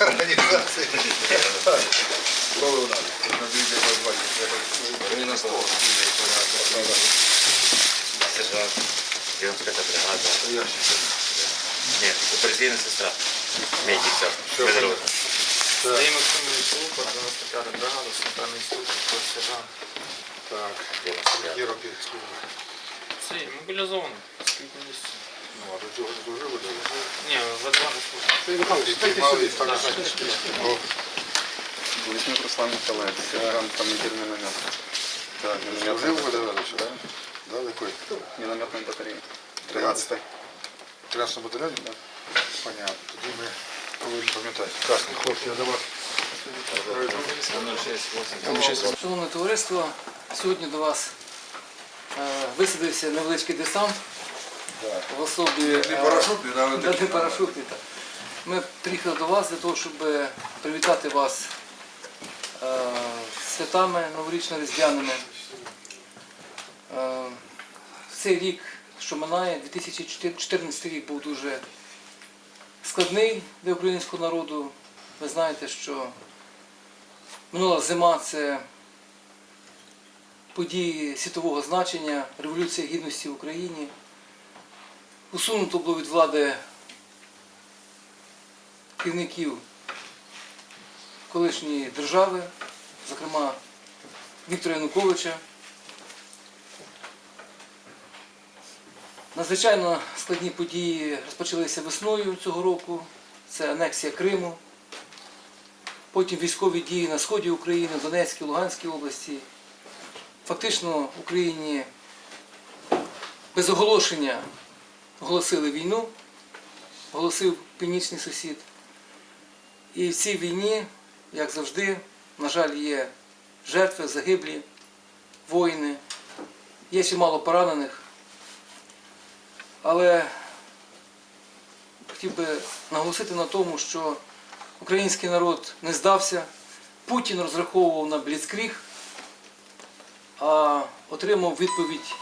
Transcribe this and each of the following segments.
Організації. Коли у нас? На дві для бачити. на стол. Сержант, 95 бригада. Я ще Ні, сестра. Медик, все. Все, Сергій Максимович Лупа, 95 бригада, центральний інститут, сержант. Так. 95. Які роки служби? Цей, мобілізований, скільки місяців. Ну, а до цього не служили? Ні, в два не служив. Приймали так, О, Лесник Руслан Николаевич, сержант командир миномета. Да, Служив миномет, ви дивилися, так? Да, який? минометной батареи. 13 13 батальйоні? Так. Понятно. Тоді ми повинні пам'ятати. Красний хлопці, я до вас. Шановне товариство, сьогодні до вас висадився невеличкий десант в особі Не е, парашутний, але да, не парашутний. так. Ми приїхали до вас для того, щоб привітати вас е, святами новорічно-різдвяними. Е, Цей рік, що минає, 2014 рік був дуже складний для українського народу. Ви знаєте, що минула зима це події світового значення, Революція Гідності в Україні. Усунуто було від влади керівників колишньої держави, зокрема Віктора Януковича. Надзвичайно складні події розпочалися весною цього року. Це анексія Криму, потім військові дії на сході України, Донецькій, Луганській області. Фактично в Україні без оголошення оголосили війну, оголосив північний сусід. І в цій війні, як завжди, на жаль, є жертви, загиблі, воїни, є чимало поранених. Але хотів би наголосити на тому, що український народ не здався. Путін розраховував на бліцкріг, а отримав відповідь.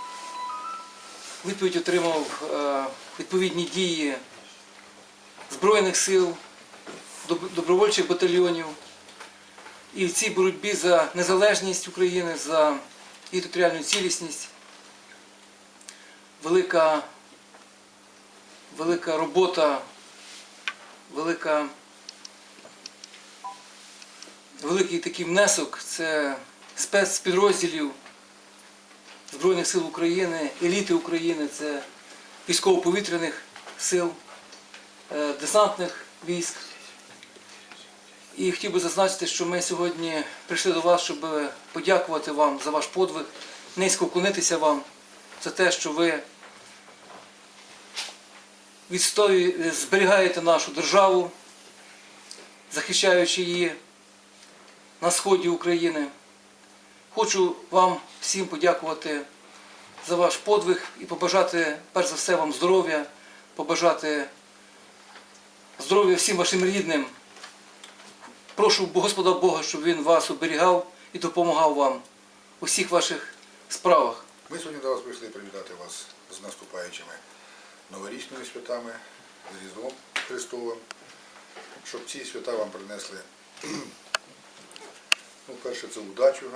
Відповідь отримав е, відповідні дії Збройних сил, добровольчих батальйонів. І в цій боротьбі за незалежність України, за її територіальну цілісність велика, велика робота, велика, великий такий внесок це спецпідрозділів Збройних сил України, еліти України, це військово-повітряних сил, е, десантних військ. І хотів би зазначити, що ми сьогодні прийшли до вас, щоб подякувати вам за ваш подвиг, низько вклонитися вам за те, що ви відстоює, зберігаєте нашу державу, захищаючи її на сході України. Хочу вам всім подякувати за ваш подвиг і побажати, перш за все, вам здоров'я, побажати здоров'я всім вашим рідним. Прошу Господа Бога, щоб Він вас оберігав і допомагав вам у всіх ваших справах. Ми сьогодні до вас прийшли привітати вас з наступаючими новорічними святами, з Різдвом Христовим, щоб ці свята вам принесли, ну, перше, це удачу?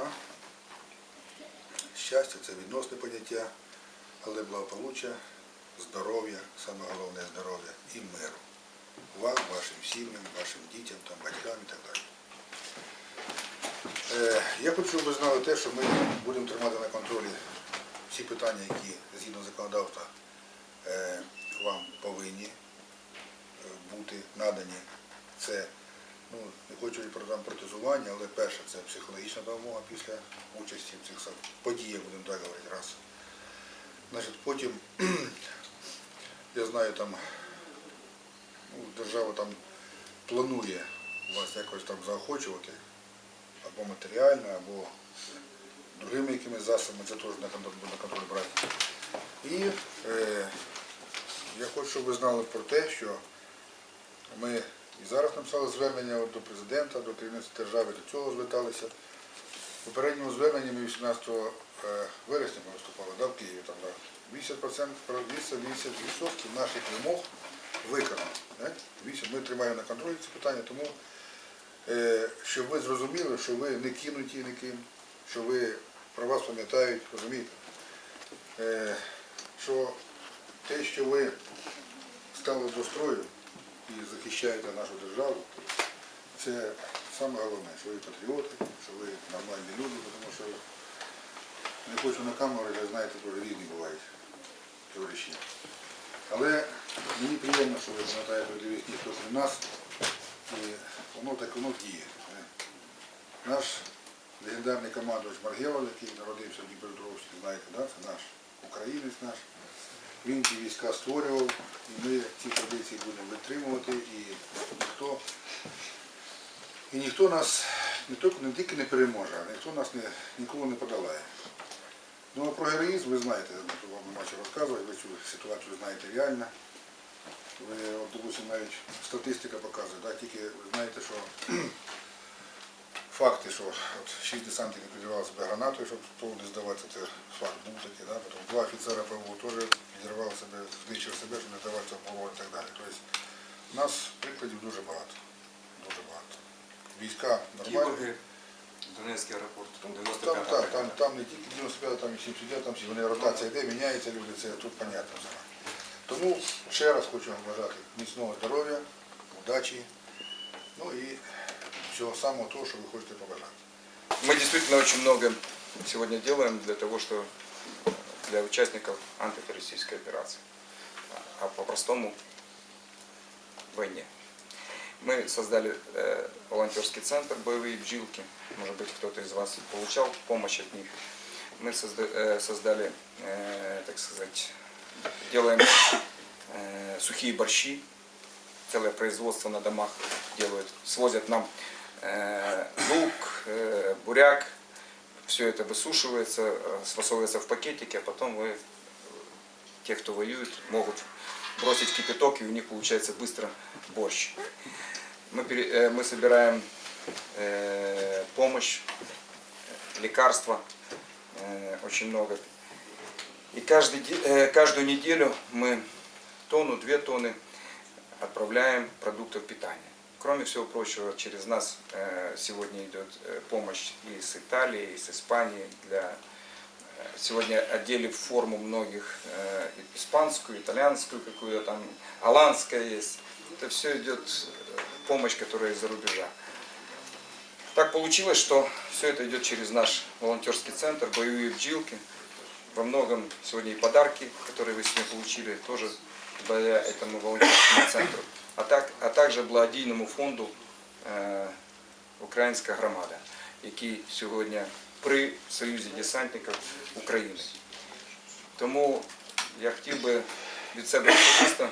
Щастя, це відносне поняття, але благополуччя, здоров'я, саме головне здоров'я і миру. Вам, вашим сім'ям, вашим дітям, там, батькам і так далі. Е, Я хочу, щоб ви знали те, що ми будемо тримати на контролі всі питання, які згідно законодавства е, вам повинні е, бути надані. Це, ну, не хочу про там протезування, але перше це психологічна допомога після участі в цих подіях, будемо так говорити, раз. Значить, потім, я знаю, там ну, держава там планує вас якось там заохочувати або матеріально, або другими якимись засобами, це теж на контроль, на контроль брати. І е, я хочу, щоб ви знали про те, що ми і зараз написали звернення до президента, до керівництва держави, до цього зверталися. В попередньому зверненні ми 18 е, вересня ми виступали да, в Києві. Там, да. 80%, про 80% наших вимог виконано. да. 8 Ми тримаємо на контролі ці питання, тому е, щоб ви зрозуміли, що ви не кинуті ніким, що ви про вас пам'ятають, розумієте? Е, що те, що ви стали до строю і захищаєте нашу державу, це саме головне, що ви патріоти, що ви нормальні люди, тому що не хочу на камеру, я знаєте, дуже різні бувають товариші. Але мені приємно, що ви пам'ятаєте ті, хто при нас, і воно так воно діє. Наш легендарний командувач Маргелов, який народився в Дніпропетровську, знаєте, да? це наш українець наш. Він ті війська створював, і ми ці традиції будемо витримувати, і ніхто, і ніхто нас не тільки, не тільки не переможе, а ніхто нас не, ніколи не подолає. Ну а про героїзм ви знаєте, вам нема що розказувати, ви цю ситуацію знаєте реально. Ви, от, допустим, навіть статистика показує, да, тільки ви знаєте, що факти, що от, шість десантників підірвали себе гранатою, щоб повне здаватися, це факт був такий, да? Потім два офіцера ПВО теж підірвали себе, знищили себе, щоб не здаватися в полон і так далі. Тобто у нас прикладів дуже багато. Дуже багато. Війська нормальні. Кіборги, Донецький аеропорт, там Там, 95 так, там, там не тільки 95, там і 79, там всі вони ротація йде, міняються люди, це тут понятно все. Тому ще раз хочу вам бажати міцного здоров'я, удачі, ну і всього самого того, що ви хочете побажати. Мы действительно очень много сегодня делаем для того, что для участников антитеррористической операции, а по-простому войне. Мы создали э, волонтерский центр «Боевые бжилки». Может быть, кто-то из вас получал помощь от них. Мы созда- э, создали, э, так сказать, делаем э, сухие борщи, целое производство на домах делают, свозят нам э, лук, э, буряк, все это высушивается, э, сфасовывается в пакетики, а потом вы, э, те, кто воюет, могут бросить кипяток, и у них получается быстро борщ. Мы, пере- э, мы собираем э, помощь, лекарства, э, очень много. И каждый, э, каждую неделю мы тонну, две тонны отправляем продуктов питания. Кроме всего прочего, через нас э, сегодня идет э, помощь и с Италии, и с Испании. Для... э, Сегодня одели форму многих испанскую, итальянскую какую-то там, голландская есть. Это все идет помощь, которая из-за рубежа. Так получилось, что все это идет через наш волонтерский центр «Боевые бжилки». Во многом сегодня и подарки, которые вы сегодня получили, тоже благодаря этому волонтерскому центру. А, так, а также благодійному фонду е, Українська громада, який сьогодні при Союзі десантників України. Тому я хотів би від себе особисто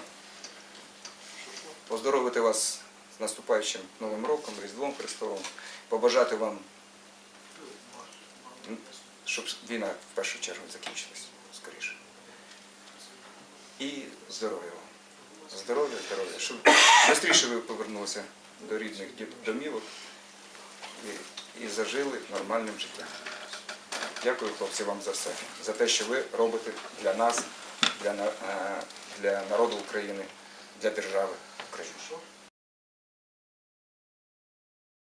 поздоровити вас з наступаючим Новим роком, Різдвом Христовим, побажати вам, щоб війна в першу чергу закінчилась скоріше. І здоров'я вам. Здоров'я, здоров'я. Щоб швидше ви повернулися до рідних домівок і, і зажили нормальним життям. Дякую, хлопці, вам за все. За те, що ви робите для нас, для, е, для народу України, для держави України.